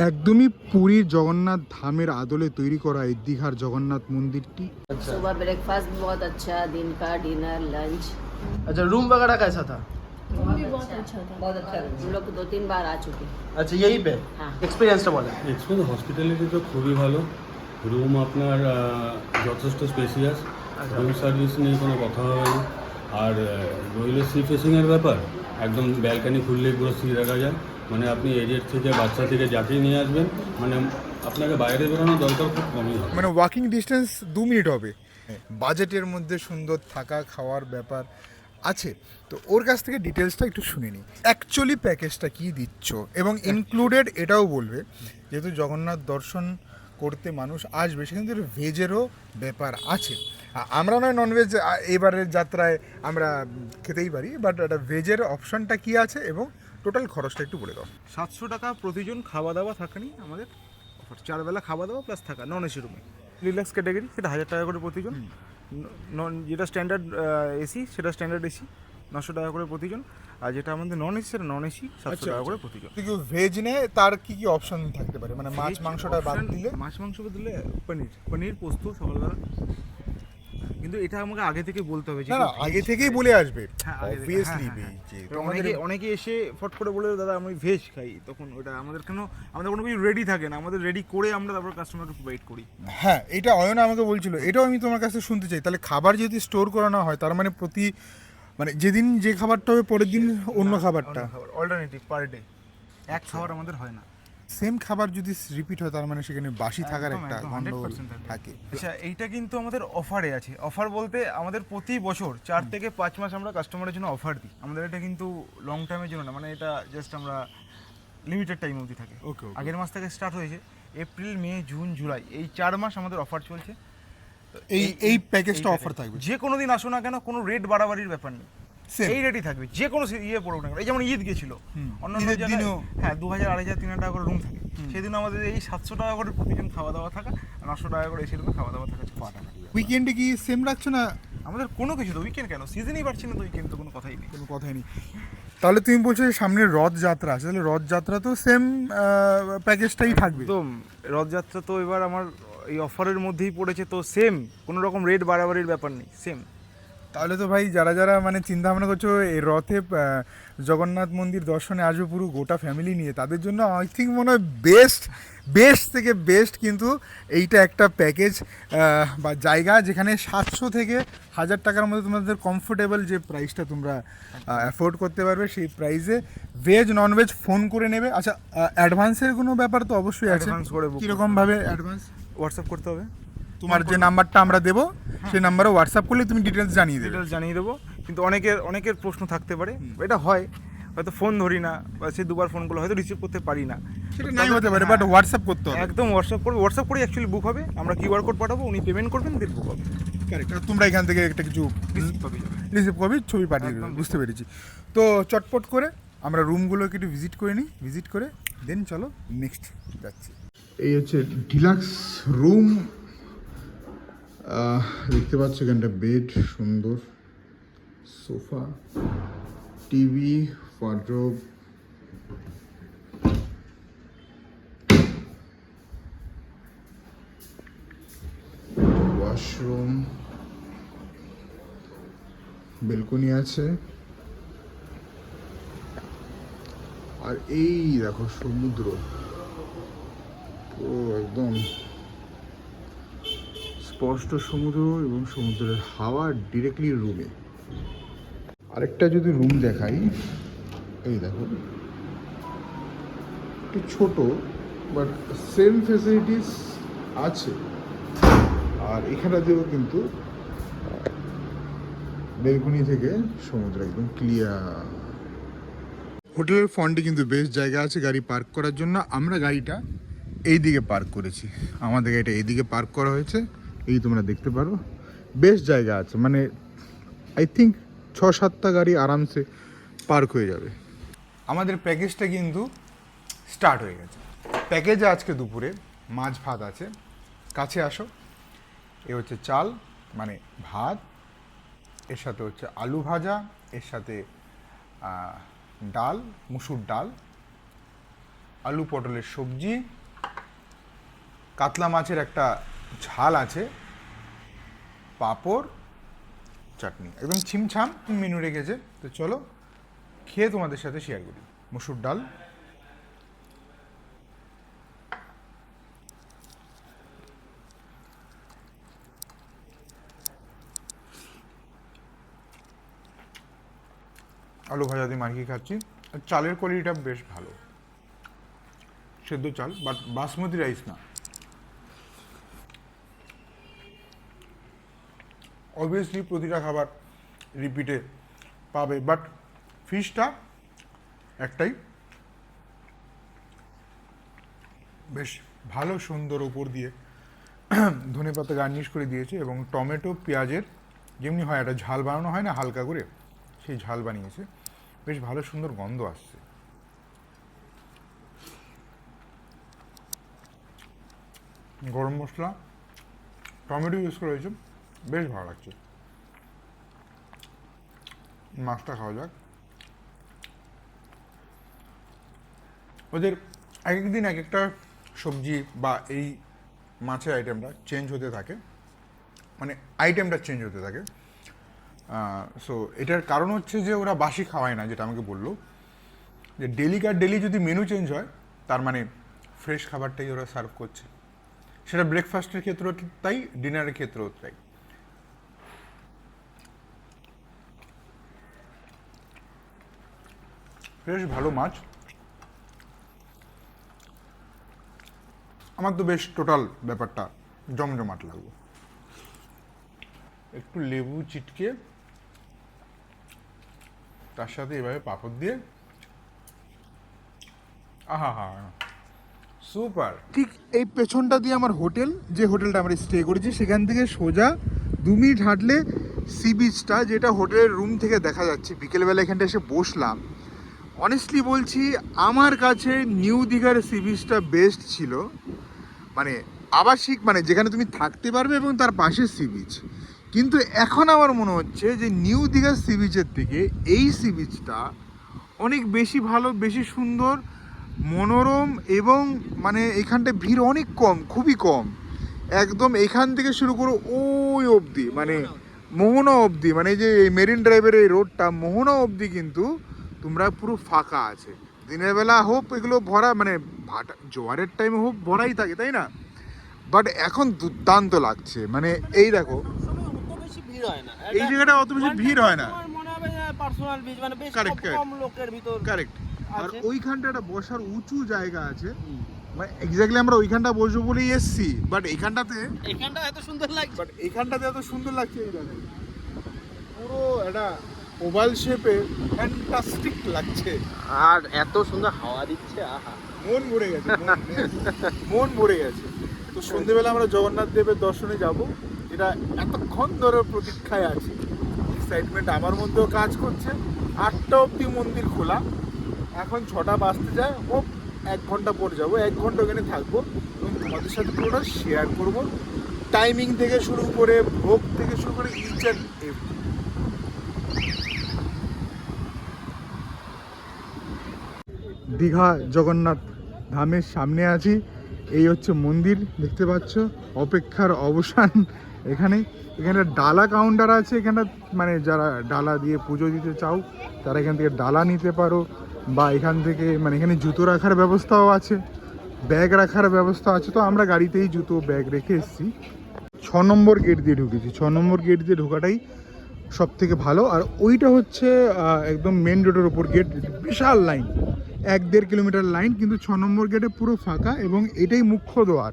একদমই পুরীর জগন্নাথ ধামের আদলে তৈরি করা এই দীঘার জগন্নাথ মন্দিরটি सुबह ब्रेकफास्ट भी बहुत अच्छा दिन का डिनर लंच अच्छा रूम वगैरह कैसा था बहुत अच्छा हम लोग दो तीन बार आ चुके हैं अच्छा यहीं पे हाँ। এক্সপিরিয়েন্সটা বলেন এক্সপোজ হসপিটালিটি তো খুবই ভালো রুম আপনার আহ, যথেষ্ট স্পেসিয়াস আচ্ছা। রুম সার্ভিস নিয়ে কোনো কথা হবে না আর আহ, রইল সি ফেসিংয়ের ব্যাপার একদম ব্যালকানি খুললেই পুরো সি রাখা যায় মানে আপনি এজের থেকে বাচ্চা থেকে যাকেই নিয়ে আসবেন মানে আপনাকে বাইরে বেরোনোর দরকার খুব কমই হবে। মানে ওয়াকিং ডিস্টেন্স দু মিনিট হবে। বাজেটের মধ্যে সুন্দর থাকা, খাওয়ার ব্যাপার আছে। তো ওর কাছ থেকে ডিটেলসটা একটু শুনে নিই। অ্যাকচুয়ালি প্যাকেজটা কি দিচ্ছ? এবং ইনক্লুডেড এটাও বলবে, যেহেতু জগন্নাথ দর্শন করতে মানুষ আসবে, সেখানে কিন্তু ভেজেরও ব্যাপার আছে। আমরা নয় ননভেজ এবারের যাত্রায় আমরা খেতেই পারি বাট একটা ভেজের অপশনটা কি আছে এবং টোটাল খরচটা একটু বলে দাও। সাতশো টাকা প্রতিজন খাওয়া দাওয়া থাকা থাকেনি আমাদের অফার চারবেলা খাওয়া দাওয়া প্লাস থাকা নন এসি রুমে রিল্যাক্স ক্যাটাগরি সেটা হাজার টাকা করে প্রতিজন। নন যেটা স্ট্যান্ডার্ড এসি সেটা স্ট্যান্ডার্ড এসি নশো টাকা করে প্রতিজন। আর যেটা আমাদের নন এসি সেটা নন এসি সাতশো টাকা করে প্রতিজন। কিন্তু ভেজ নেয় তার কি কি অপশন থাকতে পারে? মানে মাছ মাংসটা বাদ দিলে? মাছ মাংস বাদ দিলে পনির। পনির পোস্ত সকালবেলা। কিন্তু এটা আমাকে আগে থেকে বলতে হবে যে না আগে থেকেই বলে আসবে। হ্যাঁ, অবভিয়াসলি হ্যাঁ, হ্যাঁ, হ্যাঁ। অনেকে অনেকে এসে ফট করে বলে দাদা আমি ভেজ খাই। তখন ওটা আমাদের কেন আমাদের কোনো কিছু রেডি থাকে না। আমাদের রেডি করে আমরা তারপর কাস্টমারকে প্রোভাইড করি। হ্যাঁ এটা অয়না আমাকে বলছিল এটাও আমি তোমার কাছে শুনতে চাই। তাহলে খাবার যদি স্টোর করানো হয় তার মানে প্রতি মানে যেদিন যে খাবারটা হবে পরের দিন অন্য খাবারটা? অল্টারনেটিভ পার ডে এক খাবার আমাদের হয় না। সেম খাবার যদি রিপিট হয় তার মানে সেখানে বাসি থাকার একটা গন্ডগোল থাকে। আচ্ছা এইটা কিন্তু আমাদের অফারে আছে। অফার বলতে আমাদের প্রতি বছর চার থেকে পাঁচ মাস আমরা কাস্টমারের জন্য অফার দিই। আমাদের এটা কিন্তু লং টাইমের জন্য না মানে এটা জাস্ট আমরা লিমিটেড টাইম অবধি থাকে। Okay. আগের মাস থেকে স্টার্ট হয়েছে এপ্রিল মে জুন জুলাই এই চার মাস আমাদের অফার চলছে। এই এই প্যাকেজটা অফার থাকবে। যে কোনো দিন আসো না কেন কোনো রেট বাড়াবাড়ির ব্যাপার নেই. এই রেটই থাকবে যে কোনো সি- ইয়ে পড়ুক না এই যেমন ঈদ গেছিল অন্য দিনেও। হ্যাঁ দু হাজার আড়াই হাজার তিন হাজার টাকা করে রুম থাকে। সেদিন আমাদের এই সাতশো টাকা করে প্রতিদিন খাওয়া দাওয়া থাকা আর নশো টাকা করে এসে রুমে খাওয়া দাওয়া থাকা চলছে। উইকেন্ডে কি সেম রাখছো না? আমাদের কোনো কিছু তো উইকেন্ড কেন? সিজনই পাচ্ছি না তো উইকেন্ড তো কোনো কথাই নেই। কোনো কথাই নেই। তাহলে তুমি বলছো যে সামনে রথযাত্রা আছে তাহলে রথযাত্রা তো সেম প্যাকেজটাই থাকবে। একদম রথযাত্রা তো এবার আমার এই অফারের মধ্যেই পড়েছে তো সেম কোনো রকম রেট বাড়াবাড়ির ব্যাপার নেই সেম তাহলে তো ভাই যারা যারা মানে চিন্তা ভাবনা করছ এই রথে জগন্নাথ মন্দির দর্শনে আসবে পুরো গোটা ফ্যামিলি নিয়ে তাদের জন্য আই থিঙ্ক মনে হয় বেস্ট বেস্ট থেকে বেস্ট কিন্তু এইটা একটা প্যাকেজ বা জায়গা যেখানে সাতশো থেকে হাজার টাকার মধ্যে তোমাদের কমফোর্টেবল যে প্রাইসটা তোমরা অ্যাফোর্ড করতে পারবে সেই প্রাইসে ভেজ নন ভেজ ফোন করে নেবে। আচ্ছা অ্যাডভান্সের কোনো ব্যাপার তো অবশ্যই আছে। Advance করে কীরকমভাবে অ্যাডভান্স হোয়াটসঅ্যাপ করতে হবে। তোমার যে নাম্বারটা আমরা দেবো সেই নাম্বারে হোয়াটসঅ্যাপ করলে তুমি ডিটেলস জানিয়ে দেবে। ডিটেলস জানিয়ে দেবো। কিন্তু অনেকের অনেকের প্রশ্ন থাকতে পারে। এটা হয়। হয়তো ফোন ধরি না বা সে দুবার ফোন করলে হয়তো রিসিভ করতে পারি না। সেটা নাই হতে পারে বাট হোয়াটসঅ্যাপ করতে হবে। একদম হোয়াটসঅ্যাপ করবে। হোয়াটসঅ্যাপ করে অ্যাকচুয়ালি বুক হবে। আমরা কিউআর কোড পাঠাবো উনি পেমেন্ট করবেন দেন বুক হবে। কারেক্ট তোমরা এখান থেকে একটা কিছু রিসিভ করবে ছবি পাঠিয়ে দেবে। একদম। বুঝতে পেরেছি। তো চটপট করে আমরা রুমগুলোকে একটু ভিজিট করে নিই। ভিজিট করে দেন চলো নেক্সট যাচ্ছি। এই হচ্ছে ডিলাক্স রুম দেখতে পাচ্ছ এখানটা বেড, সুন্দর। Sofa, TV wardrobe washroom balcony আছে। আর এই দেখো সমুদ্র। ও একদম স্পষ্ট সমুদ্র এবং সমুদ্রের হাওয়া ডিরেক্টলি রুমে আরেকটা যদি রুম দেখাই, এই দেখো। একটু ছোট বাট সেম ফেসিলিটিস আছে। আর এখানটাতেও কিন্তু বেলকুনি থেকে সমুদ্র একদম ক্লিয়ার হোটেলের ফ্রন্টে কিন্তু বেশ জায়গা আছে গাড়ি পার্ক করার জন্য। আমরা গাড়িটা এই দিকে পার্ক করেছি। আমাদের গাড়িটা এইদিকে পার্ক করা হয়েছে। এই তোমরা দেখতে পারো। বেশ জায়গা আছে মানে আই থিঙ্ক ছ সাতটা গাড়ি আরামসে পার্ক হয়ে যাবে। আমাদের প্যাকেজটা কিন্তু স্টার্ট হয়ে গেছে। প্যাকেজে আজকে দুপুরে মাছ ভাত আছে। কাছে আসো। এ হচ্ছে চাল মানে ভাত, এর সাথে হচ্ছে আলু ভাজা, এর সাথে ডাল, মুসুর ডাল, আলু পটলের সবজি, কাতলা মাছের একটা ঝাল আছে। পাঁপড়, চাটনি। একদম ছিমছাম মেনু রেখেছে। তো চলো, খেয়ে তোমাদের সাথে শেয়ার করি। মসুর ডাল। আলু ভাজা দিয়ে মাখিয়ে খাচ্ছি। আর চালের কোয়ালিটিটা বেশ ভালো। সেদ্ধ চাল বাট বাসমতি রাইস না। অবভিয়াসলি প্রতিটা খাবার রিপিটে পাবে বাট ফিশটা একটাই। বেশ ভালো সুন্দর ওপর দিয়ে ধনে পাতা গার্নিশ করে দিয়েছে এবং টমেটো, পেঁয়াজের যেমনি হয় একটা ঝাল বানানো হয় না, হালকা করে সেই ঝাল বানিয়েছে। বেশ ভালো সুন্দর গন্ধ আসছে। গরম মশলা, টমেটো ইউজ করা হয়েছে। বেশ ভালো লাগছে মাছটা খাওয়া যাক ওদের এক একদিন এক একটা সবজি বা এই মাছের আইটেমটা চেঞ্জ হতে থাকে মানে আইটেমটা চেঞ্জ হতে থাকে সো এটার কারণ হচ্ছে যে ওরা বাসি খাওয়ায় না যেটা আমাকে বলল যে ডেলি ডেলিকার ডেলি যদি মেনু চেঞ্জ হয় তার মানে ফ্রেশ খাবারটাই ওরা সার্ভ করছে সেটা ব্রেকফাস্টের ক্ষেত্রেও তাই ডিনারের ক্ষেত্রেও তাই ফ্রেশ ভালো মাছ। আমার তো বেশ টোটাল ব্যাপারটা জমজমাট লাগল। একটু লেবু চিটকে, তার সাথে এভাবে পাঁপড় দিয়ে। আহা, হা সুপার। ঠিক এই পেছনটা দিয়ে আমার হোটেল, যে হোটেলটা আমরা স্টে করেছি, সেখান থেকে সোজা দু মিনিট হাঁটলে সি বিচটা যেটা হোটেলের রুম থেকে দেখা যাচ্ছে। বিকেলবেলা এখানটা এসে বসলাম। অনেস্টলি বলছি আমার কাছে নিউ দীঘার সি বিচটা বেস্ট ছিল। মানে আবাসিক মানে যেখানে তুমি থাকতে পারবে এবং তার পাশে সি বিচ কিন্তু এখন আমার মনে হচ্ছে যে নিউ দীঘার সি বিচের থেকে এই সি বিচটা অনেক বেশি ভালো বেশি সুন্দর মনোরম এবং মানে এখানটা ভিড় অনেক কম খুবই কম। একদম এখান থেকে শুরু করে ওই অবধি মানে মোহনা অবধি। মানে এই যে মেরিন ড্রাইভের এই রোডটা মোহনা অবধি কিন্তু তোমরা পুরো ফাঁকা আছে। দিনের বেলা হোপ এগুলো ভরা মানে ভাটা জোয়ারের টাইমে হোপ ভরাই থাকে তাই না? বাট এখন দুর্দান্ত লাগছে। মানে এই দেখো বেশি ভিড় হয় না। এই জায়গাটা অত বেশি ভিড় হয় না। আমার মনে কারেক্ট আর ওইখানটা একটা বসার উঁচু জায়গা আছে। মানে এক্স্যাক্টলি আমরা ওইখানটা বসবো বলেই এসছি। বাট এইখানটাতে এখানটা এত সুন্দর লাগছে। বাট এইখানটাতে এত সুন্দর লাগছে এই দেখো। পুরো একটা ওভাল শেপে ফ্যান্টাস্টিক লাগছে। আর এত সুন্দর হাওয়া দিচ্ছে আহা। মন ভরে গেছে মন- ভরে গেছে। তো সন্ধেবেলা আমরা জগন্নাথ দেবের দর্শনে যাব এটা এতক্ষণ ধরে প্রতীক্ষায় আছি। এক্সাইটমেন্ট আমার মধ্যেও কাজ করছে। আটটা অবধি মন্দির খোলা। এখন ছটা বাজতে যায় ও এক ঘণ্টা পর যাব এক ঘণ্টা ওখানে থাকব। এবং তোমাদের সাথে পুরোটা শেয়ার করব। টাইমিং থেকে শুরু করে ভোগ থেকে শুরু করে each and every Digha Jagannath ধামের সামনে আছি। এই হচ্ছে মন্দির, দেখতে পাচ্ছ? অপেক্ষার অবসান এখানে। এখানে ডালা কাউন্টার আছে। এখানে মানে যারা ডালা দিয়ে পুজো দিতে চাও, তারা এখান থেকে ডালা নিতে পারো। বা এখান থেকে মানে এখানে জুতো রাখার ব্যবস্থাও আছে। ব্যাগ রাখার ব্যবস্থা আছে। তো আমরা গাড়িতেই জুতো, ব্যাগ রেখে এসেছি। ছ নম্বর গেট দিয়ে ঢুকেছি। ছ নম্বর গেট দিয়ে ঢোকাটাই সব থেকে ভালো। আর ওইটা হচ্ছে একদম মেন রোডের ওপর গেট বিশাল লাইন এক দেড় কিলোমিটার লাইন, কিন্তু ছ নম্বর গেটে পুরো ফাঁকা এবং এটাই মুখ্য দ্বার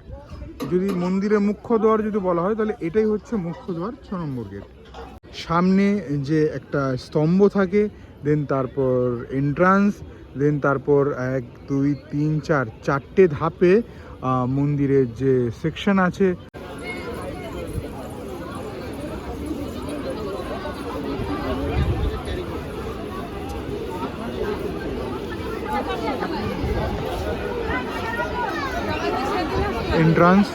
যদি মন্দিরের মুখ্য দ্বার যদি বলা হয়, তাহলে এটাই হচ্ছে মুখ্য দ্বার ছ নম্বর গেট। সামনে যে একটা স্তম্ভ থাকে দেন তারপর এন্ট্রান্স দেন তারপর এক, দুই, তিন, চার, চারটে ধাপে মন্দিরের যে সেকশন আছে এন্ট্রান্স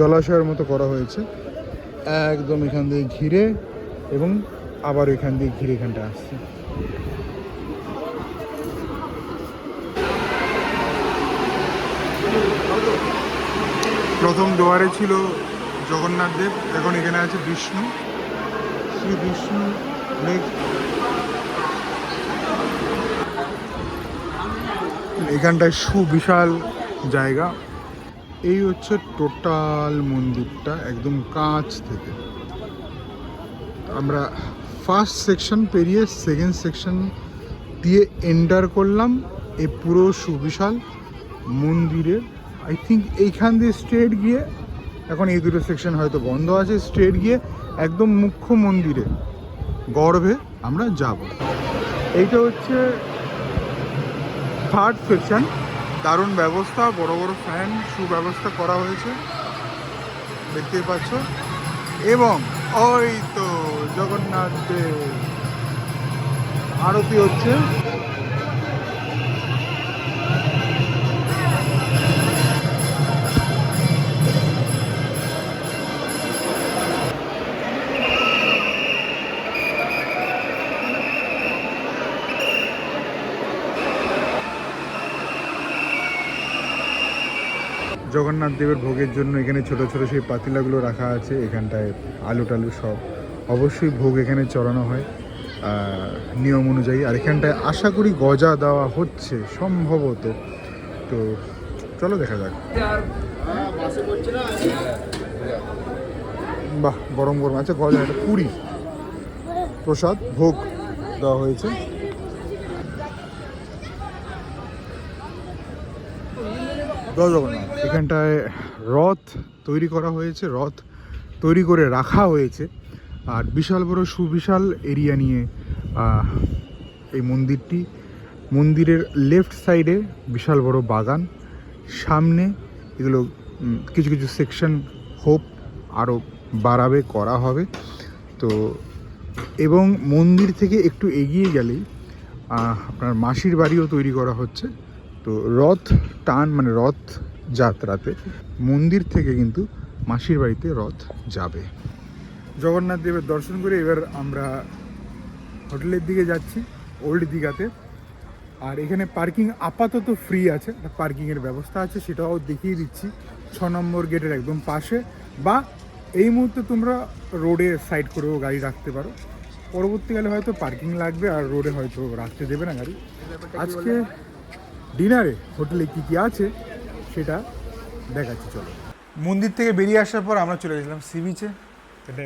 জলাশয়ের মতো করা হয়েছে। একদম এখান দিয়ে ঘিরে এবং আবার এখান দিয়ে ঘিরে এখানটা আসছে। প্রথম দুয়ারে ছিল জগন্নাথ দেব, এখন এখানে আছে বিষ্ণু। শ্রী বিষ্ণু এখানটায় সুবিশাল জায়গা। এই হচ্ছে টোটাল মন্দিরটা একদম কাঁচ থেকে। আমরা ফার্স্ট সেকশন পেরিয়ে সেকেন্ড সেকশন দিয়ে এন্টার করলাম এ পুরো সুবিশাল মন্দিরে আই থিঙ্ক এইখান দিয়ে স্ট্রেট গিয়ে, এখন এই দুটো সেকশন হয়তো বন্ধ আছে স্ট্রেট গিয়ে একদম মুখ্য মন্দিরে গর্ভে আমরা যাব। এইটা হচ্ছে থার্ড সেকশন দারুণ ব্যবস্থা, বড় বড় ফ্যান সুব্যবস্থা করা হয়েছে। দেখতেই পাচ্ছ। এবং ওই তো জগন্নাথ আরতি হচ্ছে। জগন্নাথ দেবের ভোগের জন্য এখানে ছোট ছোট সেই পাতিলাগুলো রাখা আছে, এখানটায় আলু টালু সব। অবশ্যই ভোগ এখানে চড়ানো হয় নিয়ম অনুযায়ী। আর এখানটায় আশা করি গজা দেওয়া হচ্ছে, সম্ভবত। তো চলো দেখা যাক। বাহ, গরম গরম। আছে গজা, এটা পুরি। প্রসাদ, ভোগ দেওয়া হয়েছে। জগন্নাথ এখানটায় রথ তৈরি করা হয়েছে, রথ তৈরি করে রাখা হয়েছে। আর বিশাল বড় সুবিশাল এরিয়া নিয়ে এই মন্দিরটি। মন্দিরের লেফট সাইডে বিশাল বড় বাগান। সামনে এগুলো কিছু কিছু সেকশন হোপ আরও বাড়াবে, করা হবে। তো, এবং মন্দির থেকে একটু এগিয়ে গেলেই আপনার মাসির বাড়িও তৈরি করা হচ্ছে। তো রথ টান মানে রথ যাত্রাতে মন্দির থেকে কিন্তু মাসির বাড়িতে রথ যাবে। জগন্নাথ দেবের দর্শন করে এবার আমরা হোটেলের দিকে যাচ্ছি, ওল্ড দীঘাতে। আর এখানে পার্কিং আপাতত ফ্রি আছে পার্কিংয়ের ব্যবস্থা আছে, সেটাও দেখিয়ে দিচ্ছি। ছ নম্বর গেটের একদম পাশে বা এই মুহূর্তে তোমরা রোডে সাইড করেও গাড়ি রাখতে পারো। পরবর্তীকালে হয়তো পার্কিং লাগবে আর রোডে হয়তো রাখতে দেবে না গাড়ি। আজকে ডিনারে হোটেলে কী কী আছে সেটা দেখাচ্ছি, চলো। মন্দির থেকে বেরিয়ে আসার পর আমরা চলে গেছিলাম সি বিচে।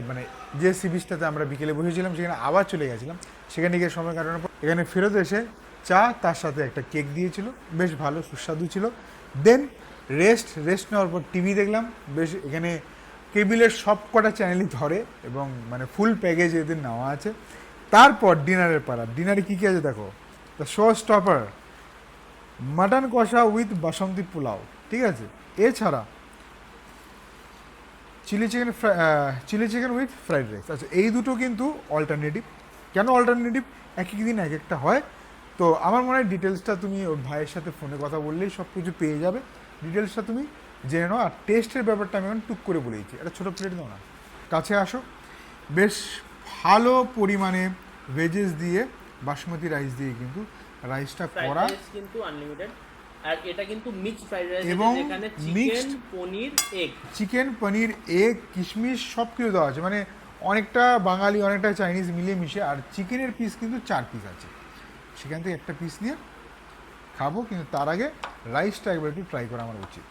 মানে যে সি বিচটাতে আমরা বিকেলে বসেছিলাম, সেখানে আবার চলে গেছিলাম। সেখানে গিয়ে সময় কাটানোর পর এখানে ফেরত এসে চা, তার সাথে একটা কেক দিয়েছিল। বেশ ভালো, সুস্বাদু ছিল। দেন রেস্ট রেস্ট নেওয়ার পর টিভি দেখলাম। বেশ এখানে কেবিলের সব কটা চ্যানেলই ধরে এবং মানে ফুল প্যাকেজ এদের নেওয়া আছে। তারপর ডিনারের পাড়া ডিনারে কী কী আছে দেখো? দ্য শো স্টপার মাটন কষা উইথ বাসন্তী পোলাও, ঠিক আছে? এছাড়া chilli chicken chilli chicken with fried rice. আচ্ছা এই দুটো কিন্তু অল্টারনেটিভ কেন অল্টারনেটিভ এক এক দিন এক একটা হয়। তো আমার মনে হয় ডিটেলসটা তুমি ওর ভাইয়ের সাথে ফোনে কথা বললেই সব কিছু পেয়ে যাবে। ডিটেলসটা তুমি জেনে নাও। আর টেস্টের ব্যাপারটা আমি এখন টুক করে বলে দিচ্ছি। একটা ছোটো প্লেট দাও না। কাছে আসো। বেশ ভালো পরিমাণে ভেজেস দিয়ে, বাসমতি রাইস দিয়ে কিন্তু রাইসটা করা কিন্তু আনলিমিটেড আর এটা কিন্তু মিক্সড ফ্রাইড রাইস এবং এখানে chicken paneer egg chicken paneer egg কিশমিশ সব কিছু দেওয়া আছে। মানে অনেকটা বাঙালি অনেকটা চাইনিজ মিলিয়ে মিশে আর চিকেনের পিস কিন্তু চার পিস আছে। সেখান থেকে একটা পিস নিয়ে খাব কিন্তু তার আগে রাইসটা একবার একটু ট্রাই করা আমার উচিত।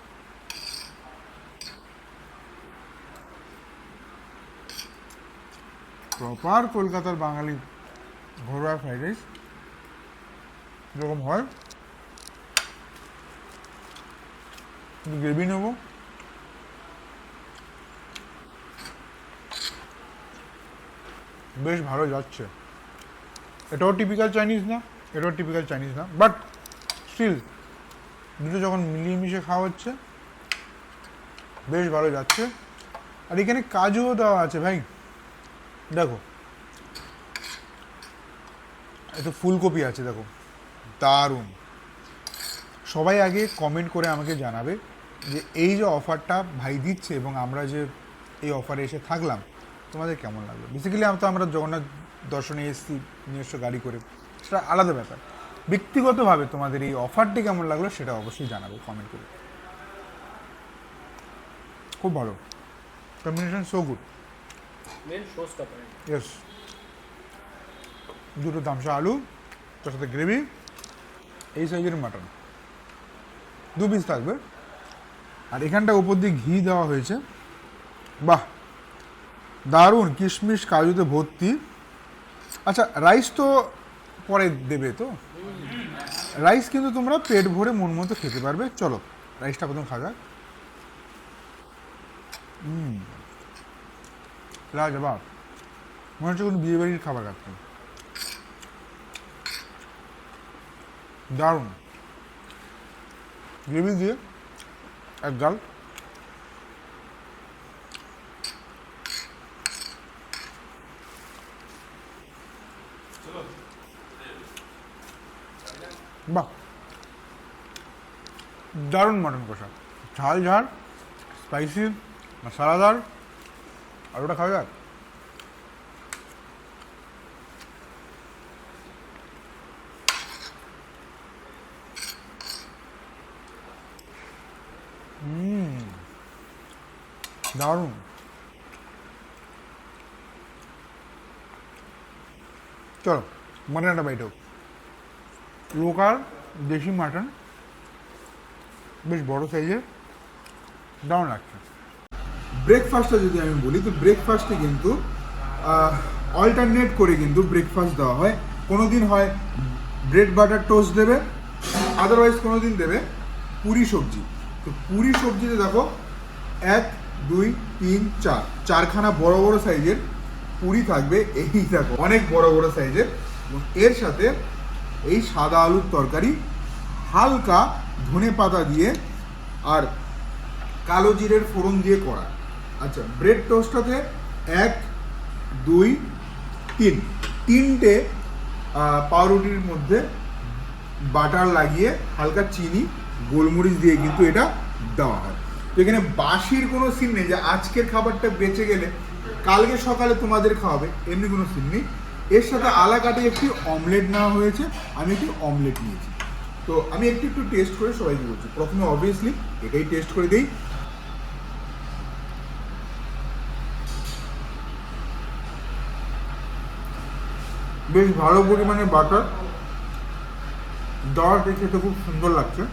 প্রপার কলকাতার বাঙালি ঘরোয়া ফ্রাইড রাইস যেরকম হয়? গ্রেভি নেব। বেশ ভালো যাচ্ছে। এটাও টিপিক্যাল চাইনিজ না, এটাও টিপিক্যাল চাইনিজ না বাট স্টিল দুটো যখন মিলিয়ে মিশে খাওয়া হচ্ছে, বেশ ভালো যাচ্ছে। আর এখানে কাজুও দেওয়া আছে ভাই। দেখো, এত ফুলকপি আছে, দেখো। দারুণ। সবাই আগে কমেন্ট করে আমাকে জানাবে যে এই যে অফারটা ভাই দিচ্ছে এবং আমরা যে এই অফারে এসে থাকলাম তোমাদের কেমন লাগল? বেসিক্যালি আমরা তো আমরা জগন্নাথ দর্শনে এসেছি নিজস্ব গাড়ি করে। সেটা আলাদা ব্যাপার। ব্যক্তিগতভাবে তোমাদের এই অফারটি কেমন লাগল সেটা অবশ্যই জানাব কমেন্ট করে। খুব ভালো। কম্বিনেশন সো গুড ইয়েস দুটো দামসা আলু তার সাথে গ্রেভি এই সাইজের মাটন। দু পিস থাকবে। আর এখানটা উপর দিয়ে ঘি দেওয়া হয়েছে। বাহ! দারুণ! কিশমিশ, কাজুতে ভর্তি। আচ্ছা রাইস তো পরে দেবে তো? রাইস কিন্তু তোমরা পেট ভরে মন মতো খেতে পারবে। চলো রাইসটা প্রথম খাওয়া যাক। লাজবাব মনে হচ্ছে কোনো বিয়ে বাড়ির খাবার খাচ্ছি। দারুণ। গ্রেভি দিয়ে এক গাল। বাহ। দারুণ মটন কষা। ঝাল ঝাল স্পাইসি মশলাদার আর ওটা খাওয়া যাক দারুণ চলো মাটনটা বাইট হোক। লোকাল দেশি মাটন, বেশ বড় সাইজের দারুণ লাগছে। ব্রেকফাস্টটা যদি আমি বলি, তো ব্রেকফাস্টে কিন্তু অল্টারনেট করে কিন্তু ব্রেকফাস্ট দেওয়া হয়। কোনো দিন হয় ব্রেড বাটার টোস্ট দেবে আদারওয়াইজ কোনো দিন দেবে পুরি সবজি। তো পুরি সবজিতে দেখো, এক দুই, তিন, চার। চারখানা বড় বড় সাইজের পুরি থাকবে, এই দেখো, অনেক বড় বড় সাইজের। এর সাথে এই সাদা আলুর তরকারি, হালকা ধনে পাতা দিয়ে আর কালো জিরের ফোড়ন দিয়ে করা। আচ্ছা ব্রেড টোস্টটাতে এক, দুই, তিন। তিনটে পাউরুটির মধ্যে বাটার লাগিয়ে হালকা চিনি, গোলমরিচ দিয়ে কিন্তু এটা দেওয়া হয়। তো এখানে বাসির কোনো সিন নেই, যে আজকের খাবারটা বেঁচে গেলে কালকে সকালে তোমাদের খাওয়াবে, এমনি কোনো সিন নেই। এর সাথে আলাকাটে একটি অমলেট নেওয়া হয়েছে, আমি একটি অমলেট নিয়েছি। তো আমি একটু একটু টেস্ট করে সবাইকে বলছি। প্রথমে অবভিয়াসলি এটাই টেস্ট করে দিই। বেশ ভালো পরিমাণে বাটার দেওয়াতে খেতে খুব সুন্দর লাগছে,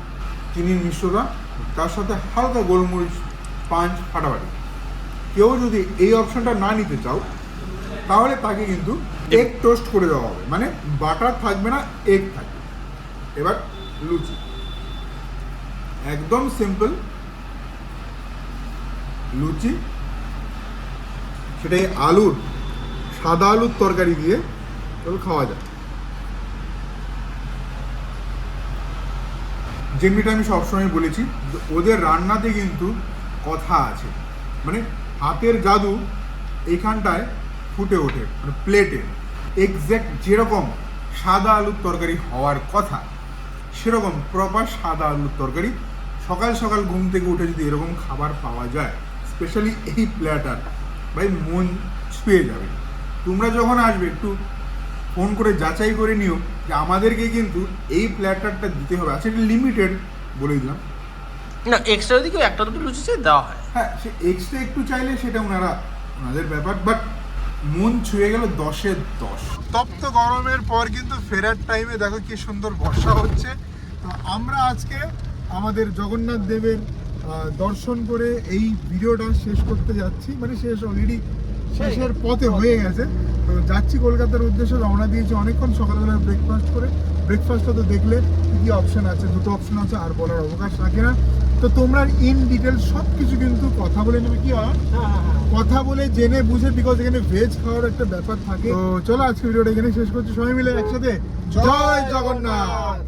চিনির মিশ্রতা। তার সাথে হালকা গোলমরিচ পাঞ্চ ফাটাফাটি। কেউ যদি এই অপশনটা না নিতে চাও তাহলে তাকে কিন্তু এগ টোস্ট করে দেওয়া হবে। মানে বাটার থাকবে না এগ থাকবে। এবার লুচি। একদম সিম্পল লুচি সেটাই আলুর সাদা আলুর তরকারি দিয়ে তবে খাওয়া যায় যেমনিটা আমি সবসময় বলেছি, ওদের রান্নাতে কিন্তু কথা আছে। মানে হাতের জাদু এইখানটায় ফুটে ওঠে মানে প্লেটে এক্স্যাক্ট যেরকম সাদা আলুর তরকারি হওয়ার কথা, সেরকম প্রপার সাদা আলুর তরকারি সকাল সকাল ঘুম থেকে উঠে যদি এরকম খাবার পাওয়া যায় স্পেশালি এই প্ল্যাটার ভাই মন ছুঁয়ে যাবে। তোমরা যখন আসবে, একটু ফোন করে যাচাই করে নিও যে আমাদেরকে কিন্তু এই প্ল্যাটারটা দিতে হবে। আচ্ছা এটা লিমিটেড বলে দিলাম। না এক্সট্রা যদি কেউ একটা দুটো লুচি চাই দেওয়া হয়। হ্যাঁ সে এক্সট্রা একটু চাইলে সেটা ওনারা ওনাদের ব্যাপার বাট মন ছুঁয়ে গেল দশের দশ। তপ্ত গরমের পর কিন্তু ফেরার টাইমে দেখো কি সুন্দর বর্ষা হচ্ছে। তো আমরা আজকে আমাদের জগন্নাথ দেবের দর্শন করে এই ভিডিওটা শেষ করতে যাচ্ছি। মানে শেষ অলরেডি শেষের পথে হয়ে গেছে। তো যাচ্ছি কলকাতার উদ্দেশ্যে রওনা দিয়েছি অনেকক্ষণ সকালবেলা ব্রেকফাস্ট করে। ব্রেকফাস্টটা তো দেখলে কী কী অপশন আছে? দুটো অপশন আছে আর বলার অবকাশ রাখে না। তো তোমরা ইন ডিটেল সব কিছু কিন্তু কথা বলে নেবে। কি হয়? কথা বলে জেনে বুঝে বিকজ এখানে ভেজ খাওয়ার একটা ব্যাপার থাকে। তো চলো আজকে ভিডিওটা এখানে শেষ করছি। সবাই মিলে একসাথে জয় জগন্নাথ!